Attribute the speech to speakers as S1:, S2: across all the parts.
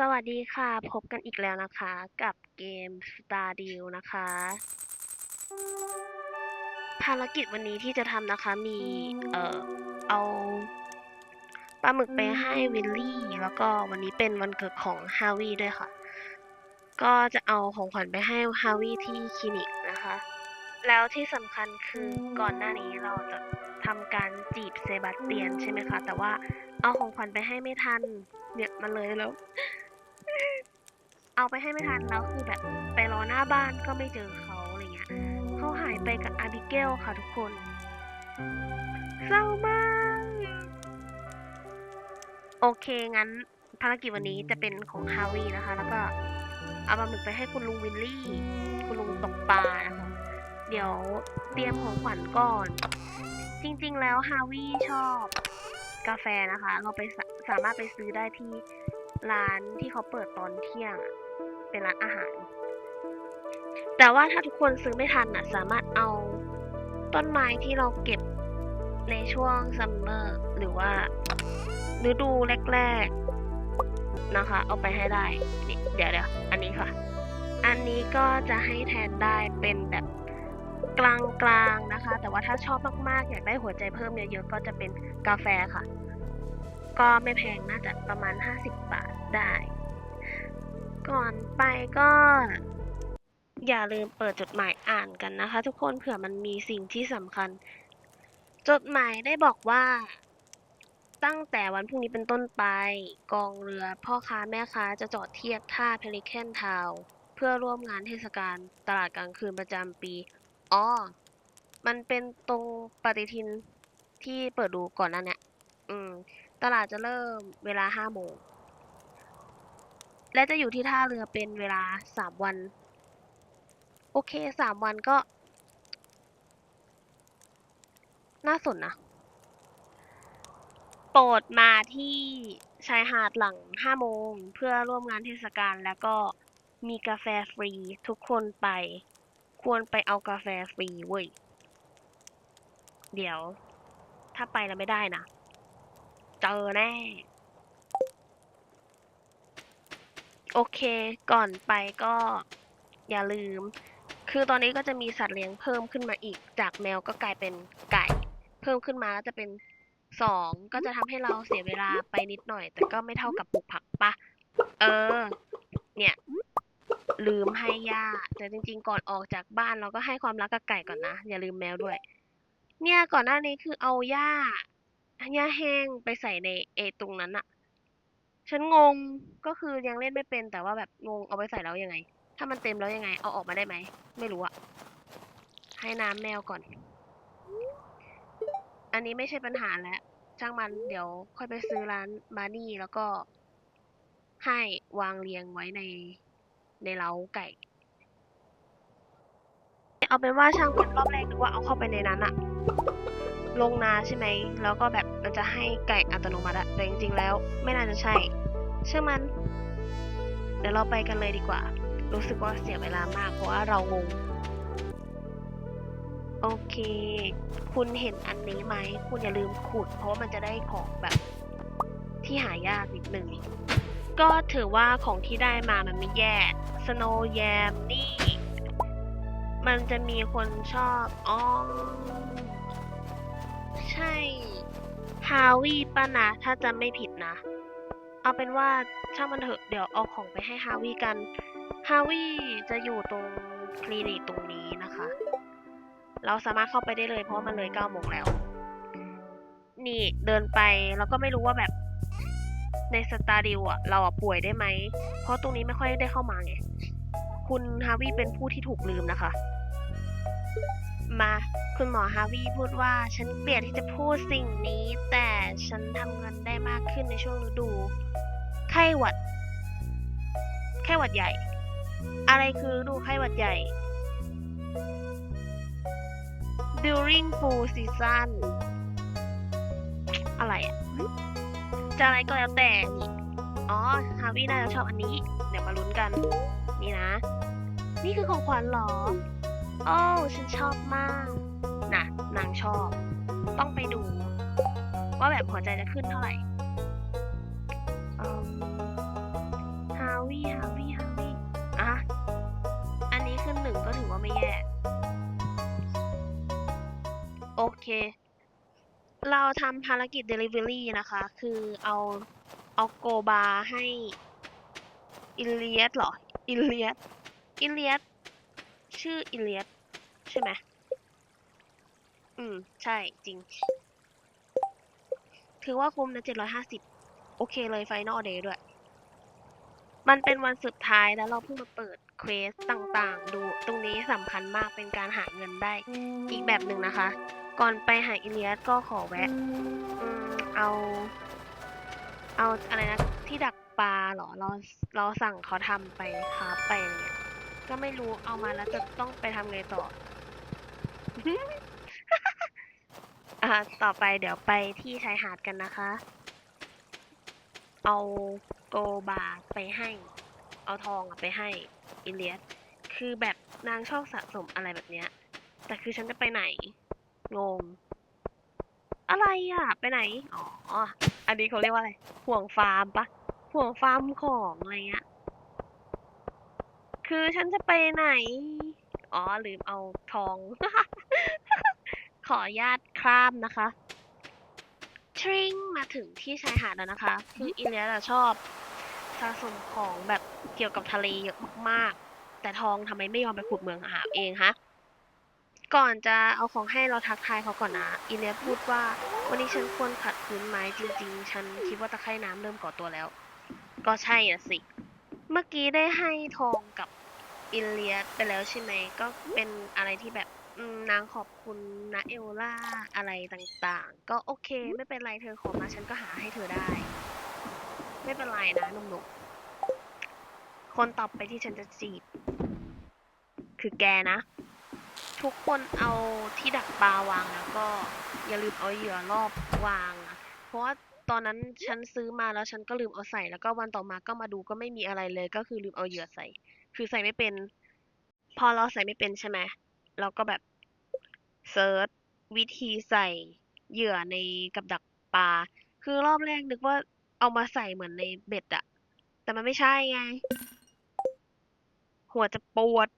S1: สวัสดีค่ะ พบกันอีกแล้วนะคะ กับเกม Stardew นะคะ ภารกิจวันนี้ที่จะทำนะคะมีเอ่อเอาปลาหมึกไปให้วิลลี่ แล้วก็วันนี้เป็นวันเกิดของฮาวิด้วยค่ะ ก็จะเอาของขวัญไปให้ฮาวิที่คลินิกนะคะ แล้วที่สำคัญคือก่อนหน้านี้เราจะทำการจีบเซบาสเตียนใช่ไหมคะ แต่ว่าเอาของขวัญไปให้ไม่ทันเนี่ยมันเลยแล้ว เอาไปให้ไม่ทันแล้วคือแบบไปรอหน้าบ้านก็ไม่เจอเขาอะไรเงี้ยเขาหายไปกับอาบิเกลค่ะทุกคนเศร้ามาก โอเคงั้นภารกิจวันนี้จะเป็นของฮาวีนะคะ แล้วก็เอาปลาหมึกไปให้คุณลุงวิลลี่ คุณลุงตกปลานะคะ เดี๋ยวเตรียมของขวัญก่อน จริง ๆ แล้วฮาวิชอบกาแฟนะคะ เราไปสาสามารถไปซื้อได้ที่ร้านที่เขาเปิดตอนเที่ยงอะ เป็นร้านอาหาร แต่ว่าถ้าทุกคนซื้อไม่ทันอะสามารถเอาต้นไม้ที่เราเก็บในช่วงซัมเมอร์หรือว่าฤดูแรกๆนะคะ เอาไปให้ได้นี่เดี๋ยวเดี๋ยวอันนี้ค่ะ อันนี้ก็จะให้แทนได้เป็นแบบกลางๆนะคะ แต่ว่าถ้าชอบมากๆ อยากได้หัวใจเพิ่มเยอะๆก็จะเป็นกาแฟค่ะ ก็ไม่แพงน่าจะประมาณ 50 บาทได้ ก่อนไปก็ อย่าลืมเปิดจดหมายอ่านกันนะคะ ทุกคนเผื่อมันมีสิ่งที่สำคัญ จดหมายได้บอกว่า ตั้งแต่วันพรุ่งนี้เป็นต้นไป กองเรือพ่อค้าแม่ค้าจะจอดเทียบท่าเพลิเคนทาวเพื่อร่วมงานเทศกาลตลาดกลางคืนประจำปี อ๋อ มันเป็นตรงปฏิทินที่เปิดดูก่อนหนั้นเนี่ยอืม ตลาดจะเริ่มเวลาห้าโมง และจะอยู่ที่ท่าเรือเป็นเวลาสามวัน โอเคสามวันก็ น่าสนนะโปรดมาที่ชายหาดหลังห้าโมงเพื่อร่วมงานเทศกาลแล้วก็มีกาแฟฟรีทุกคนไป ควรไปเอากาแฟฟรีเว้ย เดี๋ยว ถ้าไปแล้วไม่ได้นะ เจอแน่ โอเค ก่อนไปก็อย่าลืม คือตอนนี้ก็จะมีสัตว์เลี้ยงเพิ่มขึ้นมาอีก จากแมวก็กลายเป็นไก่ เพิ่มขึ้นมาก็จะเป็นสองก็จะทำให้เราเสียเวลาไปนิดหน่อย แต่ก็ไม่เท่ากับปลูกผักปะ เออ เนี่ย ลืมให้ย่าแต่จริง ๆ ก่อนออกจากบ้านเราก็ให้ความรักกับไก่ก่อนนะ อย่าลืมแมวด้วย เนี่ยก่อนหน้านี้คือเอาหญ้าหญ้าแห้งไปใส่ในเอตรงนั้นอะ ฉันงงก็คือยังเล่นไม่เป็นแต่ว่าแบบงงเอาไปใส่แล้วยังไง ถ้ามันเต็มแล้วยังไง เอาออกมาได้ไหม ไม่รู้อะให้น้ำแมวก่อน อันนี้ไม่ใช่ปัญหาแล้วช่างมันเดี๋ยวค่อยไปซื้อร้านมานี่แล้วก็ ให้วางเรียงไว้ในในเล้าไก่ เอาเป็นว่าช่างมันรอบแรกนึกว่าเอาเข้าไปในนั้นอะลงนาใช่ไหม แล้วก็แบบ มันจะให้ไก่อัตโนมัติอะแต่จริงๆ แล้ว ไม่น่าจะใช่ เชื่อมัน เดี๋ยวเราไปกันเลยดีกว่า รู้สึกว่าเสียเวลามากเพราะว่าเรางง โอเค คุณเห็นอันนี้ไหม คุณอย่าลืมขุด เพราะว่ามันจะได้ของแบบที่หายากนิดนึงก็ถือว่าของที่ได้มามันไม่แย่ Snow Yam นี่ มันจะมีคนชอบอ๋อใช่ ฮาวิปะนะถ้าจำไม่ผิดนะ เอาเป็นว่าช่างมันเถอะเดี๋ยวเอาของไปให้ฮาวิกันฮาวิจะอยู่ตรงคลินิกตรงนี้นะคะ เราสามารถเข้าไปได้เลยเพราะมันเลยเก้าโมงแล้ว นี่เดินไปแล้วก็ไม่รู้ว่าแบบในสตาร์ดิวอะเราอะป่วยได้ไหม เพราะตรงนี้ไม่ค่อยได้เข้ามาไง คุณฮาวิเป็นผู้ที่ถูกลืมนะคะ มา คุณหมอฮาวิพูดว่า ฉันเกลียดที่จะพูดสิ่งนี้ แต่ฉันทำเงินได้มากขึ้นในช่วงฤดู ไข้หวัด ไข้หวัดใหญ่ อะไรคือฤดูไข้หวัดใหญ่ during full season อะไรอะจะอะไรก็แล้วแต่นี่อ๋อ ฮาวิน่าจะชอบอันนี้ เดี๋ยวมาลุ้นกัน นี่นะ นี่คือของขวัญหรอ โอ้ฉันชอบมากนะนางชอบ ต้องไปดู ว่าแบบหัวใจจะขึ้นเท่าไหร่ฮาวิฮาวิฮาวิอะ อันนี้ขึ้นหนึ่งก็ถือว่าไม่แย่ โอเค เราทำภารกิจ Delivery นะคะ คือเอาเอาโกบาให้ อิเลียสเหรอ อิเลียสอิเลียสชื่ออิเลียส ใช่ไหมอืม ใช่จริง ถือว่าคุ้มนะเจ็ดร้อยห้าสิบโอเคเลยไฟนอลเดย์ด้วย มันเป็นวันสุดท้ายแล้วเราเพิ่งมาเปิดเควสต่างๆ ดูตรงนี้สำคัญมากเป็นการหาเงินได้ อีกแบบหนึ่งนะคะ ก่อนไปหาอิเลียสก็ขอแวะ อืม เอา เอาอะไรนะ ที่ดักปลาเหรอ เรา เราสั่งเขาทำไปคราฟไปอะไรเงี้ยก็ไม่รู้เอามาแล้วจะต้องไปทำไงต่อ อ่าต่อไปเดี๋ยวไปที่ชายหาดกันนะคะ เอาโกบาไปให้ เอาทองอะไปให้อิเลียสคือแบบนางชอบสะสมอะไรแบบเนี้ย แต่คือฉันจะไปไหน งง อะไรอะ ไปไหน อ๋อ อันนี้เขาเรียกว่าอะไร ห่วงฟาร์มปะ ห่วงฟาร์มของอะไรเงี้ย คือฉันจะไปไหน อ๋อลืมเอาทอง ขออนุญาตข้ามนะคะทริงมาถึงที่ชายหาดแล้วนะคะ คืออิเลียชอบสะสมของแบบเกี่ยวกับทะเลเยอะมากๆ แต่ทองทำไมไม่ยอมไปขุดเมืองหาเองฮะก่อนจะเอาของให้เราทักทายเขาก่อนนะอิเลียพูดว่า วันนี้ฉันควรขัดพื้นไม้จริง ๆ ฉันคิดว่าตะไคร่น้ำเริ่มก่อตัวแล้ว ก็ใช่อะสิ เมื่อกี้ได้ให้ทองกับ อิเลียสไปแล้วใช่ไหมก็เป็นอะไรที่แบบนางขอบคุณนะเอลล่าอะไรต่างๆ ก็โอเคไม่เป็นไรเธอขอมาฉันก็หาให้เธอได้ ไม่เป็นไรนะหนุ่มๆคนต่อไปที่ฉันจะจีบ คือแกนะ ทุกคนเอาที่ดักปลาวางแล้วก็อย่าลืมเอาเหยื่อรอบวางนะเพราะว่าตอนนั้นฉันซื้อมาแล้วฉันก็ลืมเอาใส่แล้วก็วันต่อมาก็มาดูก็ไม่มีอะไรเลย ก็คือลืมเอาเหยื่อใส่ คือใส่ไม่เป็น พอเราใส่ไม่เป็นใช่ไหมเราก็แบบเซิร์ชวิธีใส่เหยื่อในกับดักปลา คือรอบแรกนึกว่าเอามาใส่เหมือนในเบ็ดอะแต่มันไม่ใช่ไง หัวจะปวด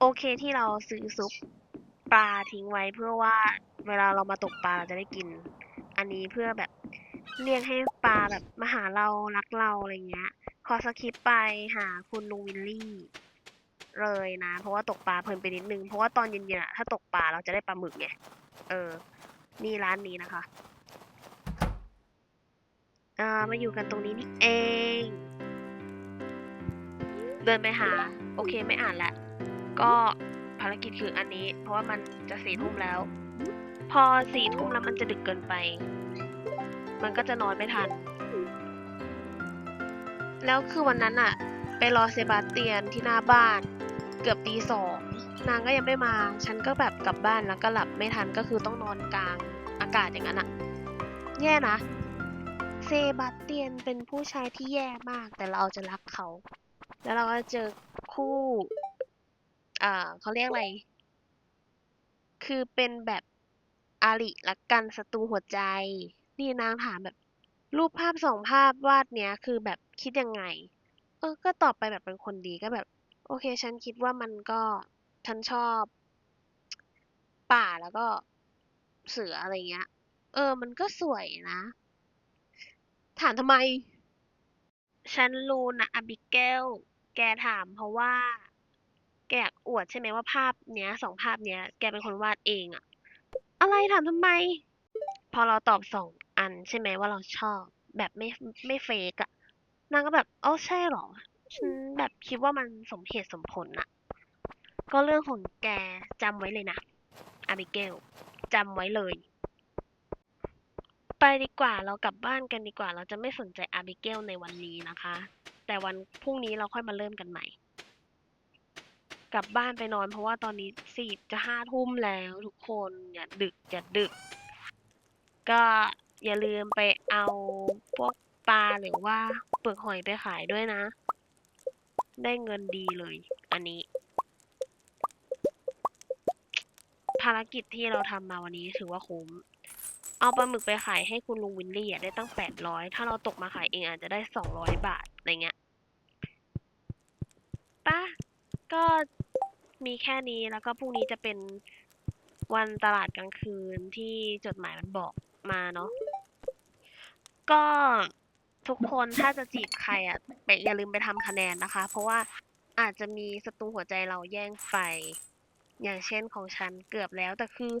S1: โอเคที่เราซื้อซุปปลาทิ้งไว้เพื่อว่าเวลาเรามาตกปลาเราจะได้กิน อันนี้เพื่อแบบเรียกให้ปลาแบบมาหาเรารักเราอะไรเงี้ย ขอสคิปไปหาคุณลุงวิลลี่เลยนะ เพราะว่าตกปลาเพลินไปนิดนึง เพราะว่าตอนเย็นๆอะถ้าตกปลาเราจะได้ปลาหมึกไง เออ นี่ร้านนี้นะคะอ่ามาอยู่กันตรงนี้นี่เอง เดินไปหา โอเคไม่อ่านละ ก็ภารกิจคืออันนี้ เพราะว่ามันจะสี่ทุ่มแล้ว พอสี่ทุ่มแล้วมันจะดึกเกินไป มันก็จะนอนไม่ทัน แล้วคือวันนั้นอะไปรอเซบาสเตียนที่หน้าบ้าน เกือบตีสองนางก็ยังไม่มา ฉันก็แบบกลับบ้านแล้วก็หลับไม่ทันก็คือต้องนอนกลางอากาศอย่างนั้นอะแย่นะ เซบาสเตียนเป็นผู้ชายที่แย่มากแต่เราจะรักเขา แล้วเราก็เจอคู่ อ่าเขาเรียกอะไร คือเป็นแบบอาริรักกันศัตรูหัวใจ นี่นางถามแบบ รูปภาพสองภาพวาดเนี้ยคือแบบคิดยังไง เออ ก็ตอบไปแบบเป็นคนดีก็แบบ โอเค ฉันคิดว่ามันก็ฉันชอบ ป่าแล้วก็เสืออะไรเงี้ย เออ มันก็สวยนะ ถามทำไม ฉันรู้นะอบิเกล แกถามเพราะว่า แกอยากอวดใช่ไหมว่าภาพเนี้ยสองภาพเนี้ย แกเป็นคนวาดเองอะอะไรถามทำไม พอเราตอบสอง อันใช่ไหมว่าเราชอบ แบบไม่ไม่เฟกอะนางก็แบบอ๋อใช่หรอฉันแบบคิดว่ามันสมเหตุสมผลอะก็เรื่องของแกจำไว้เลยนะอาบิเกลจำไว้เลย ไปดีกว่าเรากลับบ้านกันดีกว่า เราจะไม่สนใจอาบิเกลในวันนี้นะคะ แต่วันพรุ่งนี้เราค่อยมาเริ่มกันใหม่ กลับบ้านไปนอนเพราะว่าตอนนี้สี่จะห้าทุ่มแล้วทุกคนอย่าดึกอย่าดึก ก็ อย่าลืมไปเอาพวกปลาหรือว่าเปลือกหอยไปขายด้วยนะ ได้เงินดีเลย อันนี้ ภารกิจที่เราทำมาวันนี้ถือว่าคุ้ม เอาปลาหมึกไปขายให้คุณลุงวินลี่อะได้ตั้งแปดร้อยถ้าเราตกมาขายเองอาจจะได้สองร้อยบาทอะไรเงี้ยป้าก็มีแค่นี้แล้วก็พรุ่งนี้จะเป็นวันตลาดกลางคืนที่จดหมายมันบอก มาเนาะก็ทุกคนถ้าจะจีบใครอะไปอย่าลืมไปทำคะแนนนะคะ เพราะว่าอาจจะมีศัตรูหัวใจเราแย่งไปอย่างเช่นของฉันเกือบแล้ว แต่คือ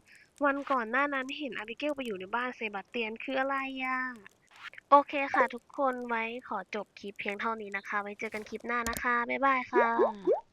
S1: วันก่อนหน้านั้นเห็นอาบิเกลไปอยู่ในบ้านเซบาสเตียนคืออะไรอะโอเคค่ะทุกคนไว้ขอจบคลิปเพียงเท่านี้นะคะ ไว้เจอกันคลิปหน้านะคะ บ๊ายบายค่ะ